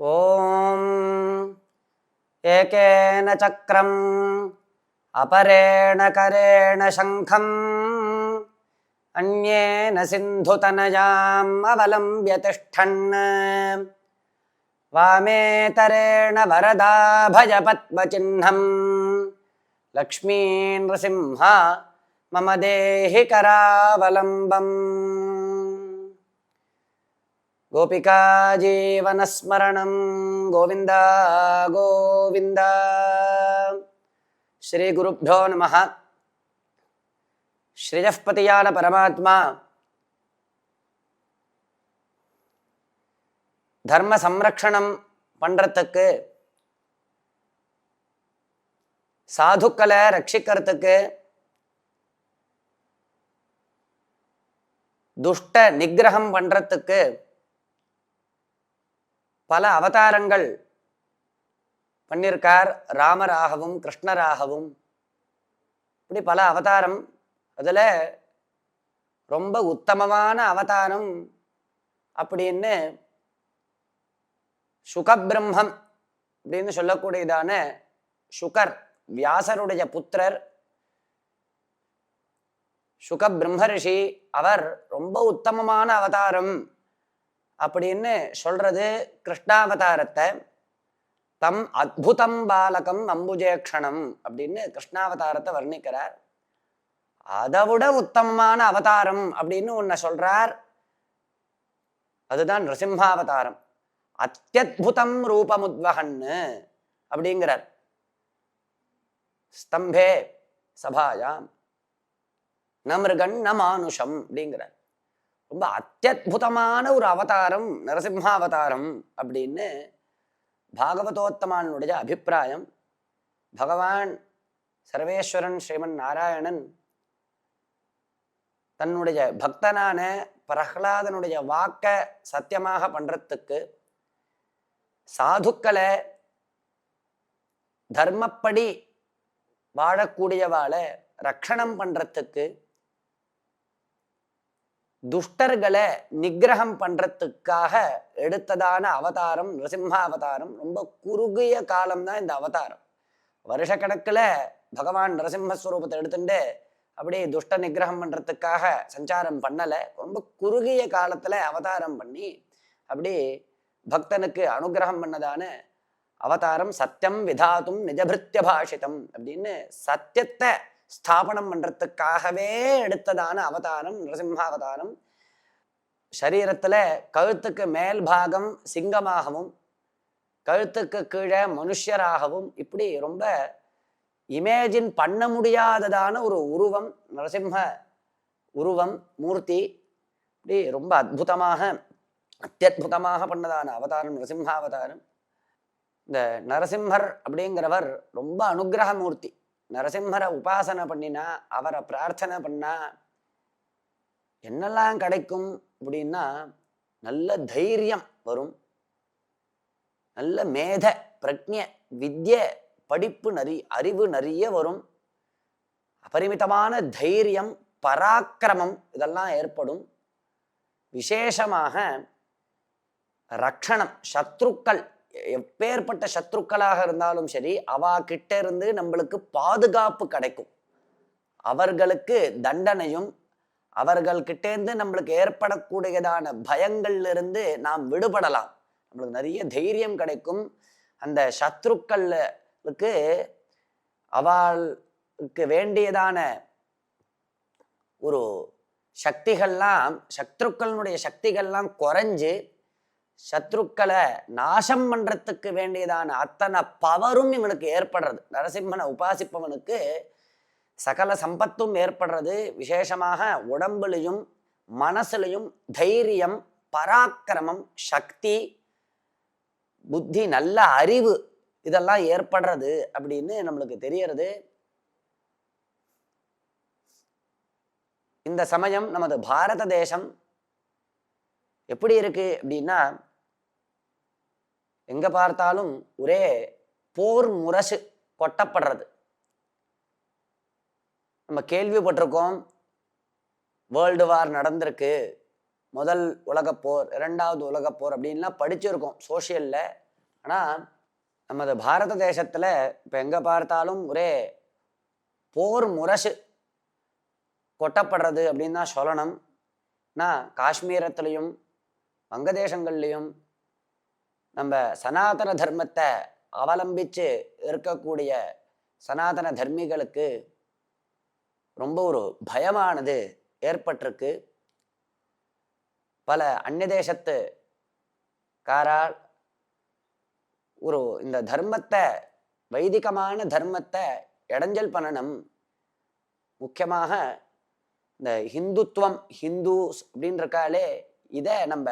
ॐ एकेन चक्रम् अपरेण करेण शङ्खम् अन्येन सिन्धुतनयाम् अवलम्ब्य तिष्ठन्। वामेतरेण वरदा भजपद्मचिह्नम् लक्ष्मीनृसिंह मम देहि करावलम्बम् गोपिकाजीवनस्मरणं गोविन्द गोविन्द श्रीगुरुभ्यो नमः श्रियःपतियान परमात्मा தர்ம சம்ரக்ஷணம் பண்ணுறதுக்கு சாதுக்களை ரட்சிக்கிறதுக்கு துஷ்ட நிகிரகம் பண்ணுறதுக்கு பல அவதாரங்கள் பண்ணியிருக்கார் ராமராகவும் கிருஷ்ணராகவும். இப்படி பல அவதாரம். அதில் ரொம்ப உத்தமமான அவதாரம் அப்படின்னு சுகபிரம்மம் அப்படின்னு சொல்லக்கூடியதான சுகர் வியாசருடைய புத்திரர் சுக பிரம்மரிஷி அவர் ரொம்ப உத்தமமான அவதாரம். அப்படின்னு சொல்றது கிருஷ்ணாவதாரத்தை தம் அத்புதம் பாலகம் அம்புஜேக்ஷணம் அப்படின்னு கிருஷ்ணாவதாரத்தை வர்ணிக்கிறார். அதை விட உத்தமமான அவதாரம் அப்படின்னு ஒன்ன சொல்றார். அதுதான் நிருசிம்ஹாவதாரம் அத்தியுதம் ரூபமுத்வகன்னு அப்படிங்கிறார். ஸ்தம்பே சபாயாம். நமிருகன் ந மானுஷம் அப்படிங்கிறார். ரொம்ப அத்தியுதமான ஒரு அவதாரம் நரசிம்மாவதாரம் அப்படின்னு பாகவதோத்தமானுடைய அபிப்பிராயம். பகவான் சர்வேஸ்வரன் ஸ்ரீமன் நாராயணன் தன்னுடைய பக்தனான பிரஹ்லாதனுடைய வாக்க சத்தியமாக பண்றதுக்கு சாதுக்களை தர்மப்படி வாழக்கூடியவாளை ரக்ஷணம் பண்றதுக்கு துஷ்டர்களை நிகிரகம் பண்றதுக்காக எடுத்ததான அவதாரம் நிருசிம்ஹா அவதாரம் ரொம்ப குறுகிய காலம்தான் இந்த அவதாரம். வருஷக்கணக்கில் பகவான் நரசிம்மஸ்வரூபத்தை எடுத்துட்டு அப்படியே துஷ்ட நிகிரகம் பண்றதுக்காக சஞ்சாரம் பண்ணலை. ரொம்ப குறுகிய காலத்துல அவதாரம் பண்ணி அப்படி பக்தனுக்கு அனுகிரகம் பண்ணதான அவதாரம் சத்தியம் விதாத்தும் நிஜபிருத்திய பாஷிதம் அப்படின்னு சத்தியத்தை ஸ்தாபனம் பண்ணுறதுக்காகவே எடுத்ததான அவதாரம் நரசிம்ஹாவதாரம். சரீரத்தில் கழுத்துக்கு மேல் பாகம் சிங்கமாகவும் கழுத்துக்கு கீழே மனுஷராகவும் இப்படி ரொம்ப இமேஜின் பண்ண முடியாததான ஒரு உருவம் நரசிம்ம உருவம் மூர்த்தி. இப்படி ரொம்ப அற்புதமாக அத்தியுதமாக பண்ணதான அவதாரம் நரசிம்ஹாவதாரம். இந்த நரசிம்மர் அப்படிங்கிறவர் ரொம்ப அனுகிரக மூர்த்தி நரசிம்மரை உபாசனை பண்ணினா அவரை பிரார்த்தனை பண்ணா என்னெல்லாம் கிடைக்கும் அப்படின்னா நல்ல தைரியம் வரும். நல்ல மேத பிரக்ஞ வித்ய படிப்பு நிறைய அறிவு நிறைய வரும். அபரிமிதமான தைரியம் பராக்கிரமம் இதெல்லாம் ஏற்படும். விசேஷமாக ரக்ஷணம் சத்ருக்கள் எப்பேற்பட்ட சத்ருக்களாக இருந்தாலும் சரி அவா கிட்ட இருந்து நம்மளுக்கு பாதுகாப்பு கிடைக்கும். அவர்களுக்கு தண்டனையும் அவர்கள் கிட்டேருந்து நம்மளுக்கு ஏற்படக்கூடியதான பயங்கள்ல இருந்து நாம் விடுபடலாம். நம்மளுக்கு நிறைய தைரியம் கிடைக்கும். அந்த சத்ருக்களுக்கு அவளுக்கு வேண்டியதான ஒரு சக்திகள்லாம் சத்ருக்களினுடைய சக்திகள்லாம் குறைஞ்சு சத்ருக்களை நாசம் பண்ணுறதுக்கு வேண்டியதான அத்தனை பவரும் இவனுக்கு ஏற்படுறது. நரசிம்மனை உபாசிப்பவனுக்கு சகல சம்பத்தும் ஏற்படுறது. விசேஷமாக உடம்புலையும் மனசுலையும் தைரியம் பராக்கிரமம் சக்தி புத்தி நல்ல அறிவு இதெல்லாம் ஏற்படுறது அப்படின்னு நம்மளுக்கு தெரியறது. இந்த சமயம் நமது பாரத தேசம் எப்படி இருக்கு அப்படின்னா எங்கே பார்த்தாலும் ஒரே போர் முரசு கொட்டப்படுறது. நம்ம கேள்விப்பட்டிருக்கோம் வேர்ல்டு வார் நடந்திருக்கு முதல் உலகப்போர் இரண்டாவது உலகப்போர் அப்படின்லாம் படிச்சிருக்கோம் சோஷியலில் ஆனால் நமது பாரத தேசத்தில் இப்போ எங்கே பார்த்தாலும் ஒரே போர் முரசு கொட்டப்படுறது அப்படின்னு தான் சொல்லணும். நான் காஷ்மீரத்துலேயும் வங்கதேசங்கள்லேயும் நம்ம சனாதன தர்மத்தை அவலம்பிச்சு இருக்கக்கூடிய சனாதன தர்மிகளுக்கு ரொம்ப ஒரு பயமானது ஏற்பட்டிருக்கு. பல அந்நிய தேசத்து காரால் ஒரு இந்த தர்மத்தை வைதிகமான தர்மத்தை இடைஞ்சல் பண்ணணும். முக்கியமாக இந்த ஹிந்துத்துவம் ஹிந்துஸ் அப்படின்னு இருக்காலே இதை நம்ம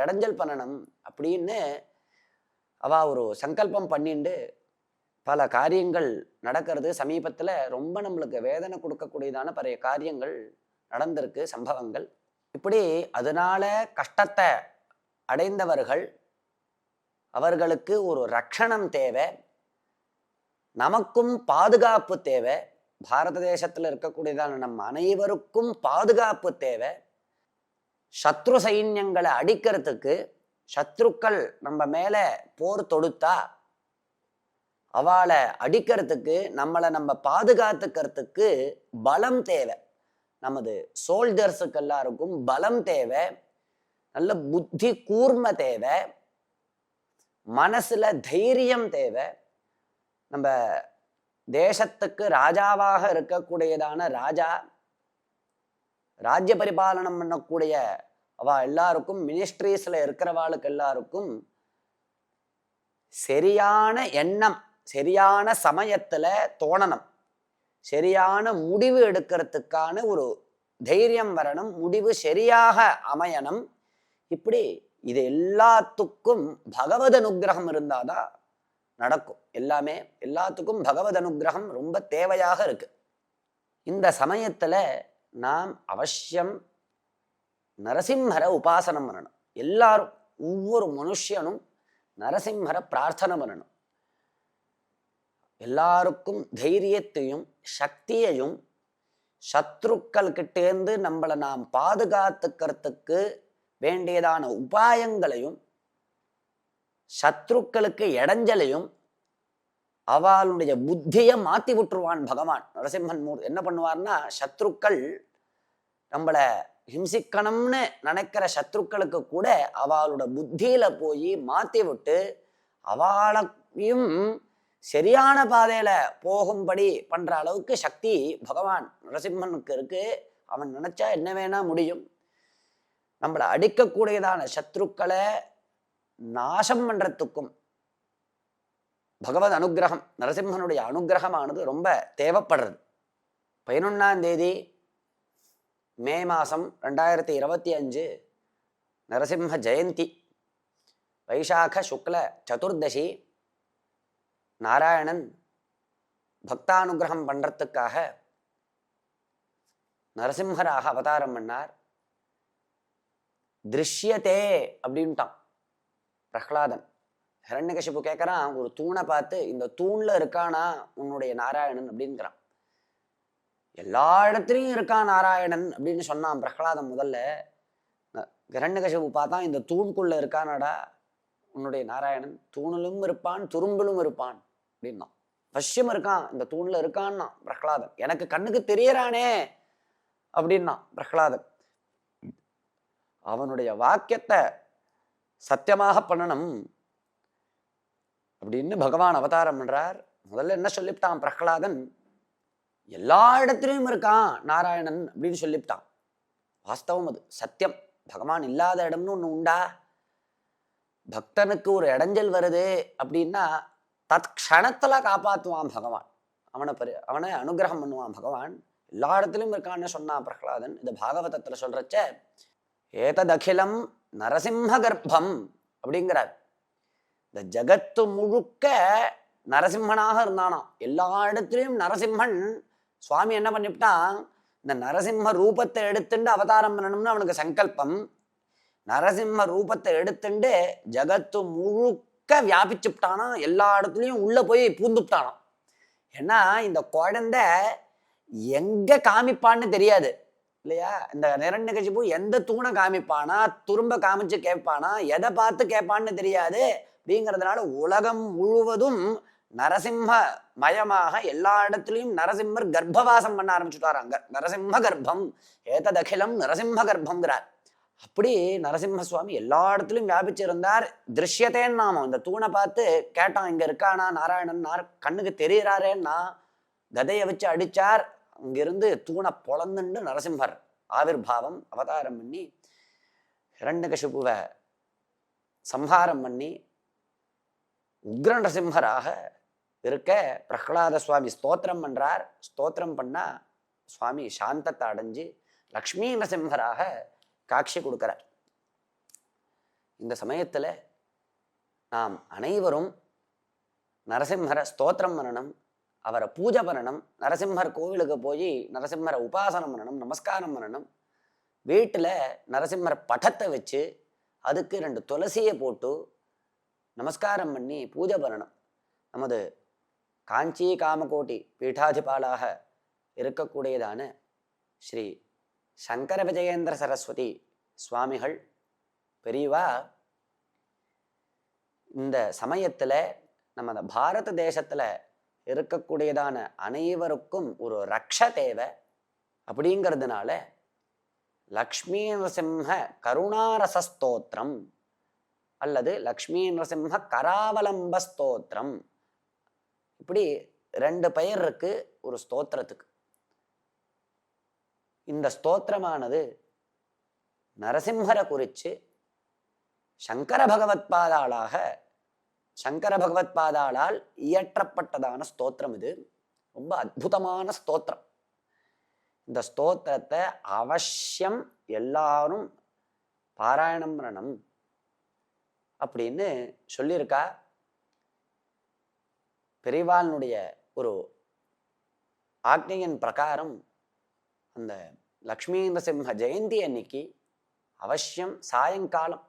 இடைஞ்சல் பண்ணணும் அப்படின்னு அவள் ஒரு சங்கல்பம் பண்ணிண்டு பல காரியங்கள் நடக்கிறது. சமீபத்தில் ரொம்ப நம்மளுக்கு வேதனை கொடுக்கக்கூடியதான பழைய காரியங்கள் நடந்திருக்கு சம்பவங்கள். இப்படி அதனால கஷ்டத்தை அடைந்தவர்கள் அவர்களுக்கு ஒரு ரட்சணம் தேவை. நமக்கும் பாதுகாப்பு தேவை. பாரத தேசத்தில் இருக்கக்கூடியதான நம் அனைவருக்கும் பாதுகாப்பு தேவை. சத்ரு சைன்யங்களை அடிக்கிறதுக்கு சத்ருக்கள் நம்ம மேலே போர் தொடுத்தா அவளை அடிக்கிறதுக்கு நம்மளை நம்ம பாதுகாத்துக்கிறதுக்கு பலம் தேவை. நமது சோல்ஜர்ஸுக்கு எல்லாருக்கும் பலம் தேவை. நல்ல புத்தி கூர்ம தேவை. மனசுல தைரியம் தேவை. நம்ம தேசத்துக்கு ராஜாவாக இருக்கக்கூடியதான ராஜா ராஜ்ய பரிபாலனம் பண்ணக்கூடிய அவள் எல்லாருக்கும் மினிஸ்ட்ரீஸ்ல இருக்கிறவாளுக்கு எல்லாருக்கும் சரியான எண்ணம் சரியான சமயத்தில் தோணணும். சரியான முடிவு எடுக்கிறதுக்கான ஒரு தைரியம் வரணும் முடிவு சரியாக அமையணும். இப்படி இது எல்லாத்துக்கும் பகவத் அனுகிரகம் இருந்தாதான் நடக்கும். எல்லாமே எல்லாத்துக்கும் பகவத் அனுகிரகம் ரொம்ப தேவையாக இருக்கு. இந்த சமயத்தில் நாம் அவசியம் நரசிம்மரை உபாசனம் பண்ணணும். எல்லாரும் ஒவ்வொரு மனுஷனும் நரசிம்மரை பிரார்த்தனை பண்ணணும். எல்லாருக்கும் தைரியத்தையும் சக்தியையும் சத்ருக்கள் கிட்டேந்து நம்மளை நாம் பாதுகாத்துக்கிறதுக்கு வேண்டியதான உபாயங்களையும் சத்ருக்களுக்கு இடைஞ்சலையும் அவளுடைய புத்தியை மாத்தி விட்டுருவான் பகவான். நரசிம்மன் மூர் என்ன பண்ணுவார்னா சத்ருக்கள் நம்மளை ஹிம்சிக்கணும்னு நினைக்கிற சத்ருக்களுக்கு கூட அவளோட புத்தியில போய் மாத்தி விட்டு அவளையும் சரியான பாதையில போகும்படி பண்ற அளவுக்கு சக்தி பகவான் நரசிம்மனுக்கு இருக்கு. அவன் நினைச்சா என்ன வேணா முடியும். நம்மளை அடிக்கக்கூடியதான சத்ருக்களை நாசம் பண்றதுக்கும் பகவத் அனுகிரகம் நரசிம்மனுடைய அனுகிரகமானது ரொம்ப தேவைப்படுறது. பதினொன்னாம் தேதி மே மாதம் ரெண்டாயிரத்தி இருபத்தி அஞ்சு நரசிம்ம ஜெயந்தி. வைசாக சுக்ல சதுர்தசி நாராயணன் பக்தானுகிரகம் பண்ணுறதுக்காக நரசிம்மராக அவதாரம் பண்ணார். திருஷ்யத்தே அப்படின்ட்டான் பிரஹ்லாதன். ஹிரண்யகசிப்பு கேட்கறான் ஒரு தூணை பார்த்து இந்த தூணில் இருக்கானா உன்னுடைய நாராயணன்? அப்படிங்கிறான் எல்லா இடத்துலையும் இருக்கான் நாராயணன் அப்படின்னு சொன்னான் பிரகலாதம் முதல்ல. ஹரண்யகசிப்பு பார்த்தா இந்த தூண்குள்ள இருக்கானாடா உன்னுடைய நாராயணன். தூணிலும் இருப்பான் துரும்பிலும் இருப்பான் அப்படின்னா பஷ்யம் இருக்கான் இந்த தூண்ல இருக்கான்னா பிரகலாதன். எனக்கு கண்ணுக்கு தெரியறானே அப்படின்னா பிரகலாதன். அவனுடைய வாக்கியத்தை சத்தியமாக பண்ணணும் அப்படின்னு பகவான் அவதாரம் பண்றார். முதல்ல என்ன சொல்லிவிட்டான் பிரகலாதன்? எல்லா இடத்துலையும் இருக்கான் நாராயணன் அப்படின்னு சொல்லிவிட்டான். வாஸ்தவம் அது. சத்தியம். பகவான் இல்லாத இடம்னு ஒன்று உண்டா? பக்தனுக்கு ஒரு இடைஞ்சல் வருது அப்படின்னா தத் க்ஷணத்துல காப்பாத்துவான் பகவான். அவனை பரி அவனை அனுகிரகம் பண்ணுவான் பகவான். எல்லா இடத்துலையும் இருக்கான்னு சொன்னான் பிரகலாதன். இந்த பாகவதத்துல சொல்றச்ச ஏததகிலம் நரசிம்ம கர்ப்பம் அப்படிங்கிறார். இந்த ஜகத்து முழுக்க நரசிம்மனாக இருந்தானாம். எல்லா இடத்துலையும் நரசிம்மன் சுவாமி என்ன பண்ணிவிட்டான் இந்த நரசிம்ம ரூபத்தை எடுத்துட்டு அவதாரம் பண்ணணும்னு அவனுக்கு சங்கல்பம். நரசிம்ம ரூபத்தை எடுத்துட்டு ஜகத்து முழுக்க வியாபிச்சுட்டானா எல்லா இடத்துலையும் உள்ள போய் பூந்துட்டானாம் ஏன்னா இந்த குழந்தை எங்க காமிப்பான்னு தெரியாது இல்லையா? இந்த நிரண்யகசிபு எந்த தூணை காமிப்பானா துரும்ப காமிச்சு கேட்பானா எதை பார்த்து கேட்பான்னு தெரியாது. அப்படிங்கிறதுனால உலகம் முழுவதும் நரசிம்ம மயமாக எல்லா இடத்துலையும் நரசிம்மர் கர்ப்பவாசம் பண்ண ஆரம்பிச்சுட்டார் அங்க. நரசிம்ம கர்ப்பம் ஏததகிலம் நரசிம்ம கர்ப்பங்கிறார் அப்படி நரசிம்ம சுவாமி எல்லா இடத்துலையும் வியாபிச்சிருந்தார். திருஷ்யத்தேன்னு நாமம். இந்த தூணை பார்த்து கேட்டான் இங்க இருக்கானா நாராயணன்? கண்ணுக்கு தெரியறாரேன்னா கதையை வச்சு அடிச்சார். அங்கிருந்து தூணை பொழந்துண்டு நரசிம்மர். ஆவிர்பாவம் அவதாரம் பண்ணி இரண்டகசிபுவை சம்ஹாரம் பண்ணி உக்ர நரசிம்மராக இருக்க பிரஹ்லாத சுவாமி ஸ்தோத்திரம் பண்ணுறார் ஸ்தோத்திரம் பண்ணால் சுவாமி சாந்தத்தை அடைஞ்சு லக்ஷ்மி நரசிம்மராக காட்சி கொடுக்கிறார். இந்த சமயத்தில் நாம் அனைவரும் நரசிம்மரை ஸ்தோத்திரம் பண்ணணும் அவரை பூஜை பண்ணணும் நரசிம்மர் கோவிலுக்கு போய் நரசிம்மரை உபாசனம் பண்ணணும் நமஸ்காரம் பண்ணணும். வீட்டில் நரசிம்மர் படத்தை வச்சு அதுக்கு ரெண்டு துளசியை போட்டு நமஸ்காரம் பண்ணி பூஜை பண்ணணும். நமது காஞ்சி காமகோட்டி பீடாதிபாலாக இருக்கக்கூடியதான ஸ்ரீ சங்கர விஜயேந்திர சரஸ்வதி சுவாமிகள் பெரியவா? இந்த சமயத்தில் நம்ம பாரத தேசத்தில் இருக்கக்கூடியதான அனைவருக்கும் ஒரு ரக்ஷ தேவை அப்படிங்கிறதுனால லக்ஷ்மி நரசிம்ம கருணாரசஸ்தோத்திரம் அல்லது லக்ஷ்மி நரசிம்ம கராவலம்ப ஸ்தோத்திரம் இப்படி ரெண்டு பெயர் இருக்கு ஒரு ஸ்தோத்திரத்துக்கு. இந்த ஸ்தோத்திரமானது நரசிம்மரை குறித்து சங்கர பகவத்பாதாளாக சங்கர பகவத்பாதாளால் இயற்றப்பட்டதான ஸ்தோத்திரம் இது. ரொம்ப அற்புதமான ஸ்தோத்திரம். இந்த ஸ்தோத்திரத்தை அவசியம் எல்லாரும் பாராயணம் பண்ணணும் அப்படின்னு சொல்லியிருக்கா பெரிவாளனுடைய ஒரு ஆக்னியின் பிரகாரம் அந்த லக்ஷ்மி நரசிம்ம ஜெயந்தி அன்னைக்கு அவசியம் சாயங்காலம்.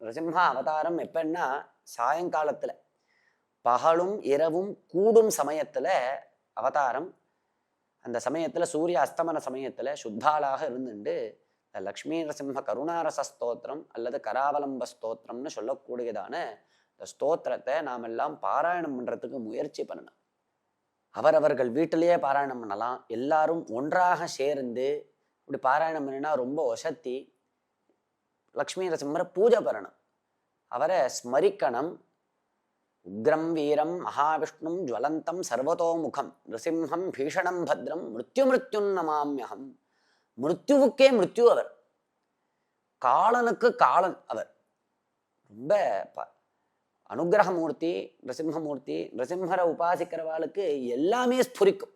நரசிம்ம அவதாரம் எப்பன்னா சாயங்காலத்தில். பகலும் இரவும் கூடும் சமயத்தில் அவதாரம். அந்த சமயத்தில் சூரிய அஸ்தமன சமயத்தில் சுத்தாளாக இருந்துட்டு இந்த லக்ஷ்மி நரசிம்ம கருணாரச ஸ்தோத்திரம் அல்லது கராவலம்ப ஸ்தோத்திரம்னு சொல்லக்கூடியதான இந்த ஸ்தோத்திரத்தை நாம் எல்லாம் பாராயணம் பண்றதுக்கு முயற்சி பண்ணணும். அவரவர்கள் வீட்டிலேயே பாராயணம் பண்ணலாம். எல்லாரும் ஒன்றாக சேர்ந்து இப்படி பாராயணம் பண்ணினா ரொம்ப ஒசத்தி லக்ஷ்மி நரசிம்மரை பூஜை பண்ணணும். அவரை ஸ்மரிக்கணும். உக்ரம் வீரம் மகாவிஷ்ணும் ஜுவலந்தம் சர்வதோமுகம். நிருசிம்ஹம் பீஷணம் பத்ரம் மிருத்யு மிருத்யுன் நமாமியகம் மிருத்யுவுக்கே மிருத்யு அவர். காலனுக்கு காலன் அவர். ரொம்ப ப- அனுகிரகமூர்த்தி நரசிம்மமூர்த்தி நரசிம்மரை உபாசிக்கிறவாளுக்கு எல்லாமே ஸ்புரிக்கும்.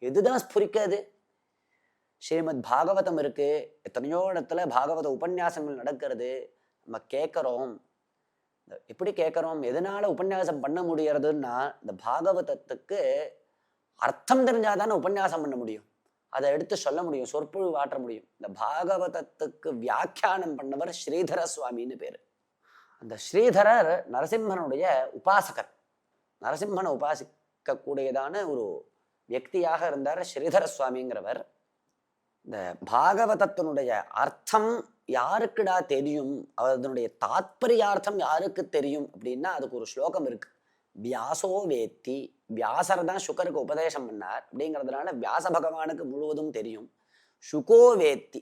எதுதான் ஸ்புரிக்காது ஸ்ரீமத் பாகவதம் இருக்கு. எத்தனையோ இடத்துல பாகவத உபன்யாசங்கள் நடக்கிறது. நம்ம கேட்குறோம். எப்படி கேட்குறோம்? எதனால உபன்யாசம் பண்ண முடியறதுன்னா இந்த பாகவதத்துக்கு அர்த்தம் தெரிஞ்சாதானே உபன்யாசம் பண்ண முடியும். அதை எடுத்து சொல்ல முடியும். சொற்பொழிவு ஆற்ற முடியும். இந்த பாகவதத்துக்கு வியாக்கியானம் பண்ணவர் ஸ்ரீதர சுவாமின்னு பேரு. அந்த ஸ்ரீதரர் நரசிம்மனுடைய உபாசகர். நரசிம்மனை உபாசிக்கக்கூடியதான ஒரு வியக்தியாக இருந்தார் ஸ்ரீதர சுவாமிங்கிறவர் இந்த பாகவதத்தினுடைய அர்த்தம் யாருக்குடா தெரியும்? அதனுடைய தாத்பரியார்த்தம் யாருக்கு தெரியும்? அப்படின்னா அதுக்கு ஒரு ஸ்லோகம் இருக்கு. வியாசோ வேத்தி. வியாசர் தான் சுகருக்கு உபதேசம் பண்ணார். அப்படிங்கிறதுனால வியாச பகவானுக்கு முழுவதும் தெரியும். சுகோ வேத்தி.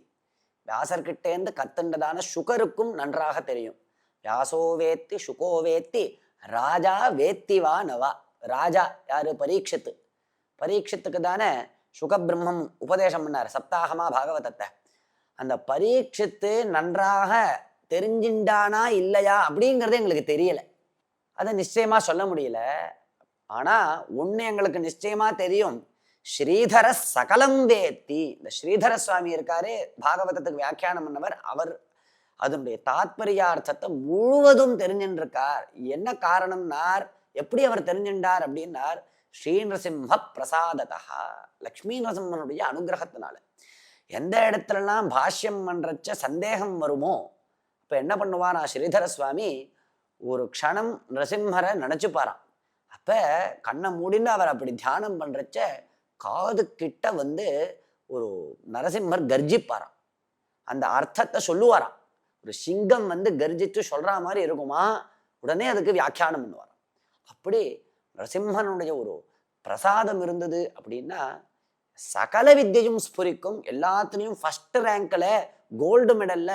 வியாசர்கிட்டேந்து கத்துண்டதான சுகருக்கும் நன்றாக தெரியும். வியாசோ வேத்தி சுகோ வேத்தி ராஜா வேத்திவா நவா. ராஜா யாரு? பரீட்சித்து. பரீட்சித்துக்கு தானே சுகபிரம்மம் உபதேசம் பண்ணார் சப்தாகமா பாகவதத்தை. அந்த பரீட்சித்து நன்றாக தெரிஞ்சின்றானா இல்லையா அப்படிங்கிறது எங்களுக்கு தெரியல. அதை நிச்சயமா சொல்ல முடியல. ஆனா ஒன்று எங்களுக்கு நிச்சயமா தெரியும். ஸ்ரீதர சகலம் வேத்தி. இந்த ஸ்ரீதர சுவாமி இருக்காரு பாகவதத்துக்கு வியாக்கியானம் பண்ணவர் அவர். அதனுடைய தாத்பரியார்த்தத்தை முழுவதும் தெரிஞ்சின்றிருக்கார். என்ன காரணம்னார்? எப்படி அவர் தெரிஞ்சின்றார் அப்படின்னார்? ஸ்ரீநரசிம்ம பிரசாததா லக்ஷ்மி நரசிம்மனுடைய அனுகிரகத்தினால. எந்த இடத்துலலாம் பாஷ்யம் பண்றச்ச சந்தேகம் வருமோ அப்ப என்ன பண்ணுவானா? ஸ்ரீதர சுவாமி ஒரு க்ஷணம் நரசிம்மரை நினைச்சுப்பாராம். அப்ப கண்ணை மூடின்னு அவர் அப்படி தியானம் பண்றச்ச காது கிட்ட வந்து ஒரு நரசிம்மர் கர்ஜிப்பாராம். அந்த அர்த்தத்தை சொல்லுவாராம். ஒரு சிங்கம் வந்து கர்ஜித்து சொல்ற மாதிரி இருக்குமா? உடனே அதுக்கு வியாக்கியானம் பண்ணுவார் அப்படி நரசிம்மனுடைய ஒரு பிரசாதம் இருந்தது அப்படின்னா சகல வித்தியையும் ஸ்புரிக்கும் எல்லாத்துலேயும் ஃபர்ஸ்ட் ரேங்க்ல கோல்டு மெடல்ல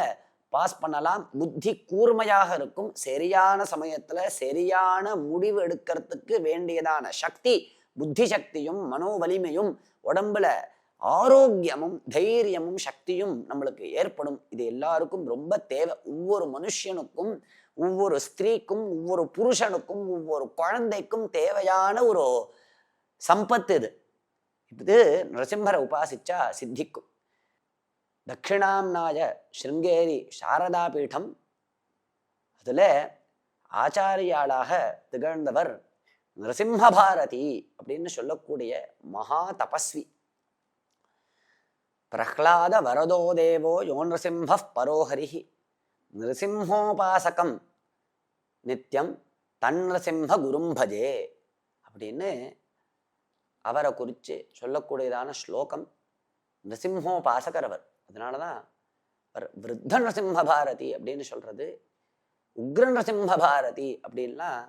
பாஸ் பண்ணலாம். புத்தி கூர்மையாக இருக்கும். சரியான சமயத்துல சரியான முடிவு எடுக்கிறதுக்கு வேண்டியதான சக்தி புத்தி சக்தியும் மனோ வலிமையும் உடம்புல ஆரோக்கியமும் தைரியமும் சக்தியும் நம்மளுக்கு ஏற்படும். இது எல்லாருக்கும் ரொம்ப தேவை. ஒவ்வொரு மனுஷனுக்கும் ஒவ்வொரு ஸ்திரீக்கும் ஒவ்வொரு புருஷனுக்கும் ஒவ்வொரு குழந்தைக்கும் தேவையான ஒரு சம்பத்து இது. இது நரசிம்மரை உபாசிச்சா சித்திக்கும். தட்சிணாம்னாய ஸ்ருங்கேரி சாரதா பீடம் அதில் ஆச்சாரியாளாக திகழ்ந்தவர் நரசிம்ம பாரதி அப்படின்னு சொல்லக்கூடிய மகா தபஸ்வி. பிரஹ்லாத வரதோ தேவோ யோ நரசிம்ம பரோஹரி நிருசிம்ஹோபாசகம். நித்யம் தன் நரசிம்ம குரும் பஜே. அப்படின்னு அவரை குறித்து சொல்லக்கூடியதான ஸ்லோகம் நிருசிம்ஹோபாசகர் அவர். அதனால தான் அவர் விருத்த நரசிம்ம பாரதி அப்படின்னு சொல்கிறது உக்ர நரசிம்ம பாரதி அப்படின்லாம்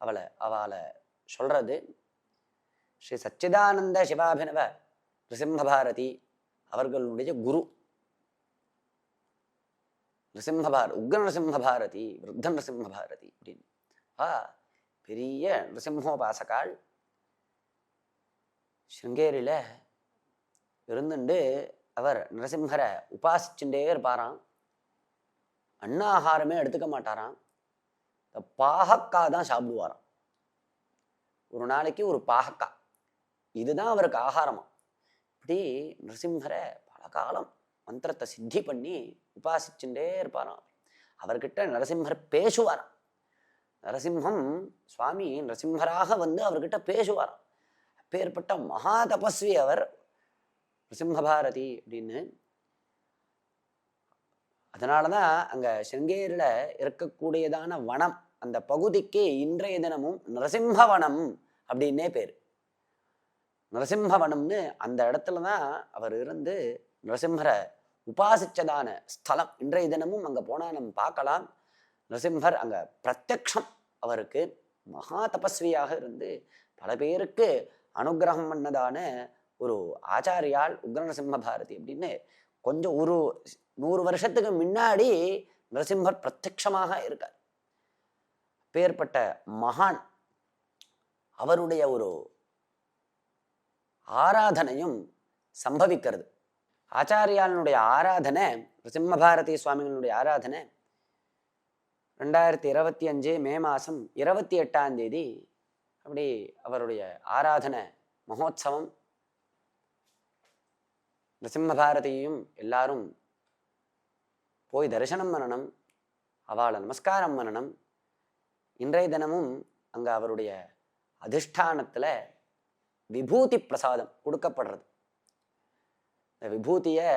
அவளை அவளை சொல்கிறது ஸ்ரீ சச்சிதானந்த சிவாபினவ நரசிம்ம பாரதி அவர்களுடைய குரு. நரசிம்ம உக்ர நரசிம்ம பாரதி விருத்த நரசிம்ம பாரதி அப்படின்னு. ஆ பெரிய நரசிம்மோபாசகாள். சிருங்கேரியில இருந்துண்டு அவர் நரசிம்மரை உபாசிச்சுட்டே இருப்பாராம் அன்ன எடுத்துக்க மாட்டாராம் இந்த பாகக்கா தான் சாப்பிடுவாராம் ஒரு நாளைக்கு ஒரு பாகக்கா இதுதான் அவருக்கு ஆகாரமா அப்படி நரசிம்மரை பல காலம் மந்திரத்தை சித்தி பண்ணி உபாசிச்சுட்டே இருப்பாராம் அவர்கிட்ட நரசிம்மர் பேசுவாராம். நரசிம்மம் சுவாமி நரசிம்மராக வந்து அவர்கிட்ட பேசுவாராம். அப்பேற்பட்ட மகா தபஸ்வி அவர் நரசிம்மபாரதி அப்படின்னு. அதனாலதான் அங்க சிருங்கேரியில இருக்கக்கூடியதான வனம் அந்த பகுதிக்கு இன்றைய தினமும் நரசிம்மவனம் அப்படின்னே பேர். நரசிம்மவனம்னு அந்த இடத்துல தான் அவர் இருந்து நரசிம்மரை உபாசிச்சதான ஸ்தலம். இன்றைய தினமும் அங்கே போனால் நம்ம பார்க்கலாம். நரசிம்மர் அங்கே பிரத்யக்ஷம். அவருக்கு மகா தபஸ்வியாக இருந்து பல பேருக்கு அனுகிரகம் பண்ணதான ஒரு ஆச்சாரியால் உக்ர நரசிம்ம பாரதி அப்படின்னு கொஞ்சம் ஒரு நூறு வருஷத்துக்கு முன்னாடி நரசிம்மர் பிரத்யக்ஷமாக இருக்கார். பேர்பட்ட மகான் அவருடைய ஒரு ஆராதனையும் சம்பவிக்கிறது. ஆச்சாரியாளனுடைய ஆராதனை சிம்மபாரதி சுவாமிகளுடைய ஆராதனை ரெண்டாயிரத்தி இருபத்தி அஞ்சு மே மாதம் இருபத்தி எட்டாம் தேதி அப்படி அவருடைய ஆராதனை மகோத்சவம் நரசிம்மபாரதியையும் எல்லாரும் போய் தரிசனம் பண்ணணும் அவளை நமஸ்காரம் பண்ணணும். இன்றைய தினமும் அங்கே அவருடைய அதிஷ்டானத்தில் விபூதி பிரசாதம் கொடுக்கப்படுறது. இந்த விபூதியை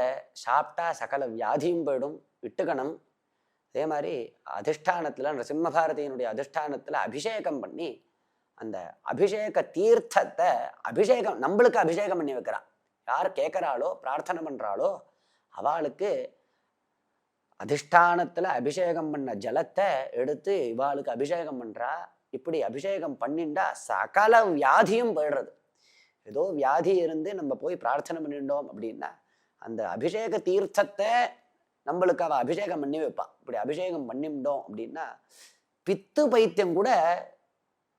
சாப்பிட்டா சகல வியாதியும் போயிடும் விட்டுக்கணும். அதே மாதிரி அதிஷ்டானத்தில் நரசிம்ம பாரதியினுடைய அதிஷ்டானத்தில் அபிஷேகம் பண்ணி அந்த அபிஷேக தீர்த்தத்தை அபிஷேகம் நம்மளுக்கு அபிஷேகம் பண்ணி வைக்கிறான். யார் கேட்குறாளோ பிரார்த்தனை பண்ணுறாளோ அவளுக்கு அதிஷ்டானத்தில் அபிஷேகம் பண்ண ஜலத்தை எடுத்து இவாளுக்கு அபிஷேகம் பண்ணுறா இப்படி அபிஷேகம் பண்ணிண்டா சகல வியாதியும் போயிடுறது. ஏதோ வியாதி இருந்து நம்ம போய் பிரார்த்தனை பண்ணிட்டோம் அப்படின்னா அந்த அபிஷேக தீர்த்தத்தை நம்மளுக்கு அவள் அபிஷேகம் பண்ணி வைப்பான். இப்படி அபிஷேகம் பண்ணிவிட்டோம் அப்படின்னா பித்து பைத்தியம் கூட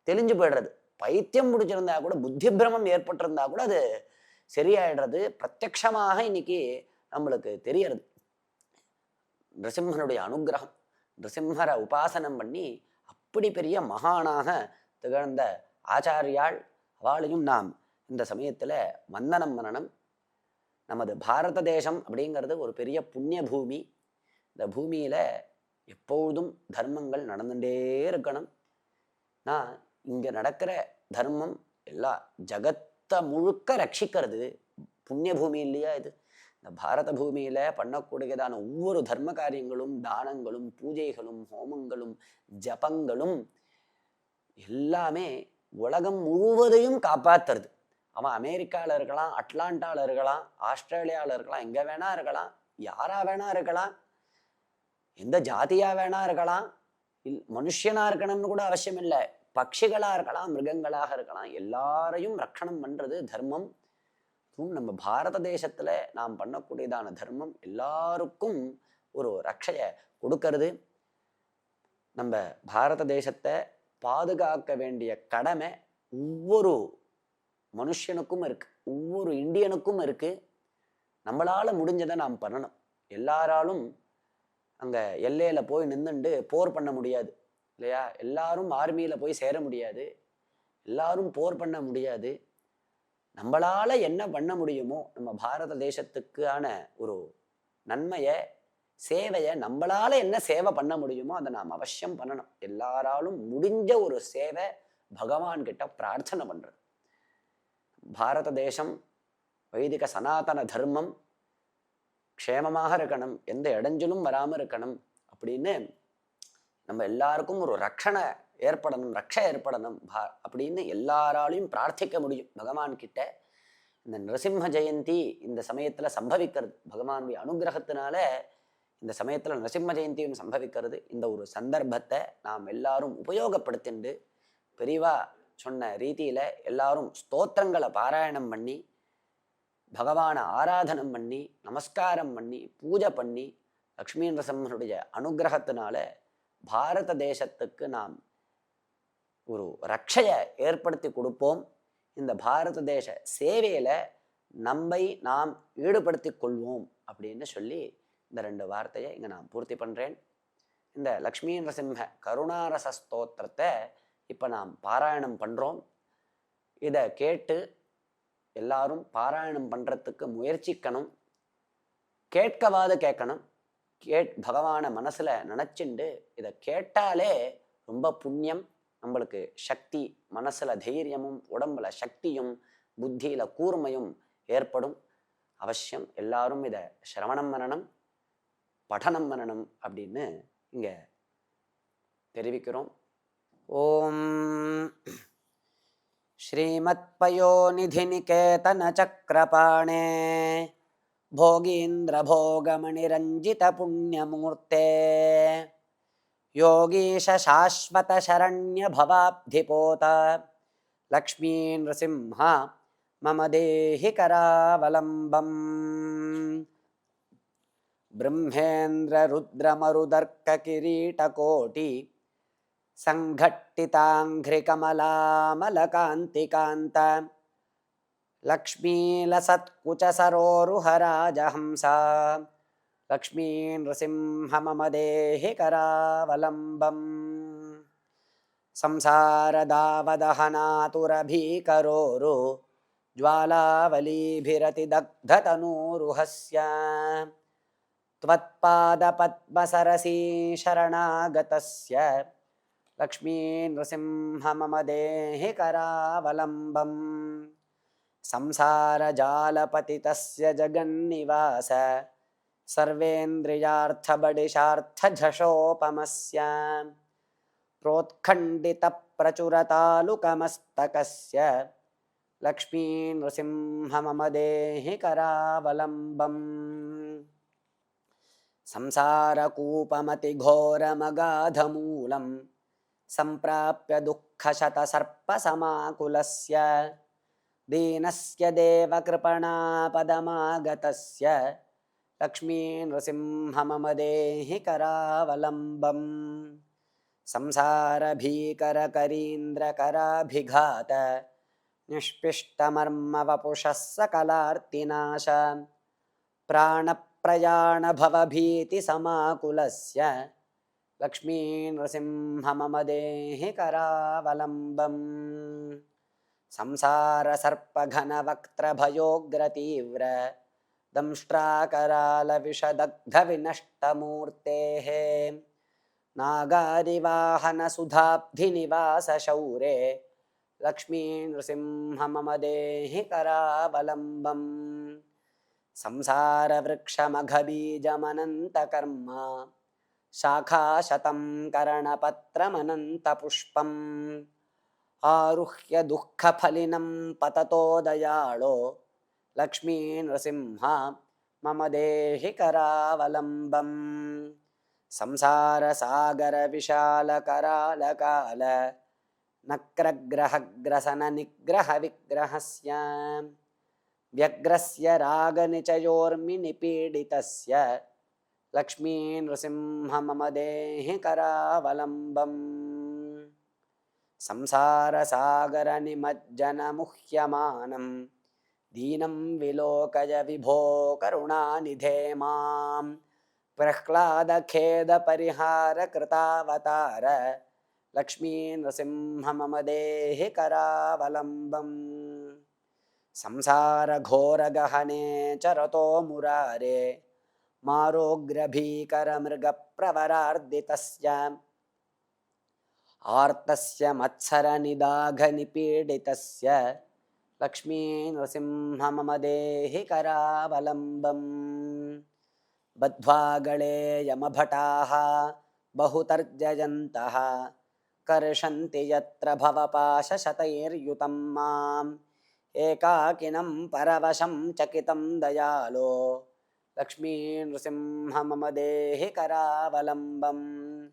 தெளிஞ்சு போயிடுறது. பைத்தியம் பிடிச்சிருந்தா கூட புத்தி பிரமம் ஏற்பட்டிருந்தா கூட அது சரியாயிடுறது. பிரத்யக்ஷமாக இன்னைக்கு நம்மளுக்கு தெரியறது. நரசிம்மனுடைய அனுகிரகம் நரசிம்மரை உபாசனம் பண்ணி அப்படி பெரிய மகானாக திகழ்ந்த ஆச்சாரியாள் அவளையும் நாம் இந்த சமயத்தில் வந்தனம் மன்னனம் நமது பாரத தேசம் அப்படிங்கிறது ஒரு பெரிய புண்ணிய பூமி. இந்த பூமியில் எப்பொழுதும் தர்மங்கள் நடந்துகிட்டே இருக்கணும். நான் இங்கே நடக்கிற தர்மம் எல்லா ஜகத்தை முழுக்க ரட்சிக்கிறது. புண்ணிய பூமி இல்லையா இது? இந்த பாரத பூமியில் பண்ணக்கூடியதான ஒவ்வொரு தர்ம காரியங்களும் தானங்களும் பூஜைகளும் ஹோமங்களும் ஜபங்களும் எல்லாமே உலகம் முழுவதையும் காப்பாத்துறது. அவன் அமெரிக்காவில் இருக்கலாம் அட்லாண்டாவில் இருக்கலாம் ஆஸ்திரேலியாவில் இருக்கலாம் எங்கே வேணா இருக்கலாம் யாராக வேணா இருக்கலாம் எந்த ஜாதியாக வேணா இருக்கலாம் இல் மனுஷனாக இருக்கணும்னு கூட அவசியம் இல்லை. பக்ஷிகளாக இருக்கலாம் மிருகங்களாக இருக்கலாம் எல்லாரையும் ரக்ஷணம் பண்ணுறது தர்மம். அதுவும் நம்ம பாரத தேசத்தில் நாம் பண்ணக்கூடியதான தர்மம். எல்லாருக்கும் ஒரு ரக்ஷையை கொடுக்கறது. நம்ம பாரத தேசத்தை பாதுகாக்க வேண்டிய கடமை ஒவ்வொரு மனுஷனுக்கும் இருக்குது ஒவ்வொரு இந்தியனுக்கும் இருக்குது நம்மளால் முடிஞ்சதை நாம் பண்ணணும். எல்லாராலும் அங்கே எல்லையில் போய் நின்றுண்டு போர் பண்ண முடியாது. இல்லையா? எல்லாரும் ஆர்மியில் போய் சேர முடியாது. எல்லாரும் போர் பண்ண முடியாது. நம்மளால் என்ன பண்ண முடியுமோ நம்ம பாரத தேசத்துக்கான ஒரு நன்மையை சேவையை நம்மளால் என்ன சேவை பண்ண முடியுமோ அதை நாம் அவசியம் பண்ணணும். எல்லாராலும் முடிஞ்ச ஒரு சேவை பகவான்கிட்ட பிரார்த்தனை பண்ணுறது பாரத தேசம் வைதிக சனாதன தர்மம் க்ஷேமமாக இருக்கணும் எந்த இடைஞ்சலும் வராமல் இருக்கணும் அப்படின்னு நம்ம எல்லாருக்கும் ஒரு ரக்ஷணை ஏற்படணும் ரட்சை ஏற்படணும் பா அப்படின்னு எல்லாராலையும் பிரார்த்திக்க முடியும். பகவான் கிட்ட இந்த நரசிம்ம ஜெயந்தி இந்த சமயத்தில் சம்பவிக்கிறது. பகவானுடைய அனுகிரகத்தினால இந்த சமயத்தில் நரசிம்ம ஜெயந்தியும் சம்பவிக்கிறது. இந்த ஒரு சந்தர்ப்பத்தை நாம் எல்லாரும் உபயோகப்படுத்திண்டு பெரிவா சொன்ன ரீதியில் எல்லாரும் ஸ்தோத்திரங்களை பாராயணம் பண்ணி பகவானை ஆராதனம் பண்ணி நமஸ்காரம் பண்ணி பூஜை பண்ணி லக்ஷ்மி நரசம்மனுடைய அனுகிரகத்தினால பாரத தேசத்துக்கு நாம் ஒரு ரட்சையை ஏற்படுத்தி கொடுப்போம். இந்த பாரத தேச சேவையில் நம்மை நாம் ஈடுபடுத்தி கொள்வோம் அப்படின்னு சொல்லி இந்த ரெண்டு வார்த்தையை இங்கே நான் பூர்த்தி பண்ணுறேன் இந்த லக்ஷ்மி நரசிம்ம கருணாரச ஸ்தோத்திரத்தை இப்போ நாம் பாராயணம் பண்ணுறோம் இதை கேட்டு எல்லாரும் பாராயணம் பண்ணுறதுக்கு முயற்சிக்கணும். கேட்கவாது கேட்கணும். கேட் பகவானை மனசில் நினச்சிண்டு இதை கேட்டாலே ரொம்ப புண்ணியம். நம்மளுக்கு சக்தி மனசுல தைரியமும் உடம்புல சக்தியும் புத்தியில் கூர்மையும் ஏற்படும். அவசியம். எல்லாரும் இதை சிரவணம் பண்ணணும் படனம் பண்ணணும் அப்படின்னு இங்கே தெரிவிக்கிறோம். ஓம் श्रीमत्पयोनिधिनिकेतनचक्रपाणे भोगीन्द्रभोगमणिरञ्जितपुण्यमूर्ते योगीशशाश्वतशरण्यभवाब्धिपोत लक्ष्मीनृसिंह मम देहि करावलम्बम् ब्रह्मेन्द्ररुद्रमरुदर्ककिरीटकोटि सङ्घट्टिताङ्घ्रिकमलामलकान्तिकान्त लक्ष्मीलसत्कुचसरोरुहराजहंसा। मम देहि संसारदावदहनातुरभीकरोरु। ज्वालावलीभिरतिदग्धतनूरुहस्य। त्वत्पादपद्मसरसी शरणागतस्य लक्ष्मीनृसिंह मम देहि करावलम्बम् संसारजालपतितस्य जगन्निवास। सर्वेन्द्रियार्थबडिशार्थझषोपमस्य। प्रोत्खण्डितप्रचुरतालुकमस्तकस्य। लक्ष्मीनृसिंह मम देहि करावलम्बम् संसारकूपमतिघोरमगाधमूलं सम्प्राप्य दुःखशतसर्पसमाकुलस्य दीनस्य देवकृपणापदमागतस्य लक्ष्मीनृसिंह मम देहि करावलम्बम् संसारभीकरकरीन्द्रकराभिघात निष्पिष्टमर्मवपुषः सकलार्तिनाश प्राणप्रयाणभवभीतिसमाकुलस्य लक्ष्मीनृसिंह करावलम्बम्। संसारसर्पघनवक्त्रभयोग्रतीव्र दंष्ट्राकरालविषदग्धविनष्टमूर्तेः। संसारसर्पघनवक्त्रभयोऽग्रतीव्रदंष्ट्राकरालविषदग्धविनष्टमूर्तेः नागादिवाहनसुधाब्धिनिवासशौरे लक्ष्मीनृसिंह मम संसारवृक्षमघबीजमनन्तकर्मा शाखाशतं करणपत्रमनन्तपुष्पम्। आरुह्य दुःखफलिनं पततो दयाळो। लक्ष्मीनृसिंह मम देहि करावलम्बम्। संसारसागरविशालकरालकाल नक्रग्रहग्रसननिग्रहविग्रहस्य। व्यग्रस्य रागनिचयोर्मिनिपीडितस्य लक्ष्मी नृसिंह मम देहि करावलम्बम्। संसारसागरनिमज्जनमुह्यमानं दीनं विलोकय विभो करुणानिधे मां प्रह्लादखेदपरिहारकृतावतार लक्ष्मी नृसिंह मम देहि करावलम्बम्। संसारघोरगहने चरतो मुरारे मारोग्रभीकरमृगप्रवरार्दितस्य। आर्तस्य मत्सरनिदाघनिपीडितस्य। लक्ष्मी नृसिंह मम देहि करावलम्बम् बद्ध्वागळे यमभटाः बहुतर्जयन्तः। कर्षन्ति यत्र भवपाशशतैर्युतं माम्। एकाकिनं परवशं चकितं दयालो लक्ष्मी नृसिंह मम देहि करावलम्बम्।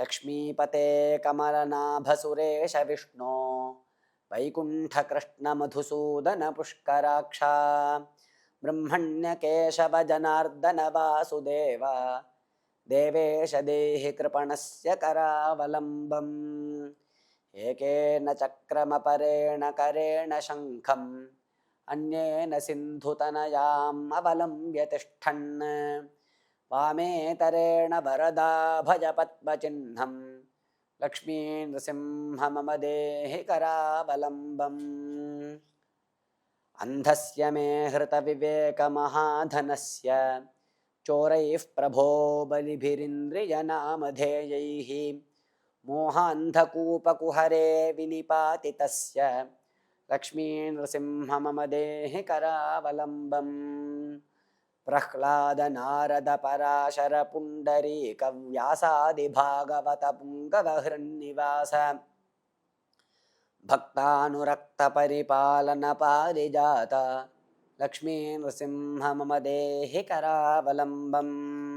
लक्ष्मीपते कमलनाभसुरेश विष्णो। वैकुण्ठकृष्णमधुसूदनपुष्कराक्षा। ब्रह्मण्यकेशवजनार्दन वासुदेव देवेश देहि कृपणस्य करावलम्बम्। एकेन चक्रमपरेण करेण शङ्खम् अन्येन सिन्धुतनयाम् अवलम्ब्य तिष्ठन्। वामेतरेण लक्ष्मी नृसिंह मम देहि करावलम्बम्। अन्धस्य मे हृतविवेकमहाधनस्य। चोरैः प्रभो बलिभिरिन्द्रियनामधेयैः। मोहान्धकूपकुहरे विनिपातितस्य। लक्ष्मी नृसिंह मम लक्ष्मीनृसिंहममदेहि करावलम्बम् प्रह्लादनारदपराशरपुण्डरीकव्यासादिभागवतपुङ्गवहृन्निवास। भक्तानुरक्तपरिपालनपारिजात। लक्ष्मीनृसिंहममदेहि करावलम्बम्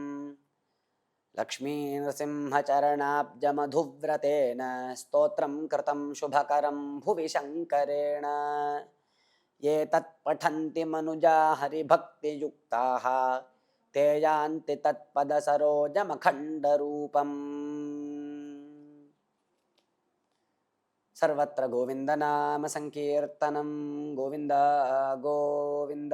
लक्ष्मी नृसिंहचरणाब्जमधुव्रतेन स्तोत्रं कृतं शुभकरं भुवि शङ्करेण ये तत्पठन्ति मनुजा हरिभक्तियुक्ताः ते यान्ति तत्पदसरोजमखण्डरूपम्। सर्वत्र गोविन्दनामसङ्कीर्तनं गोविन्द गोविन्द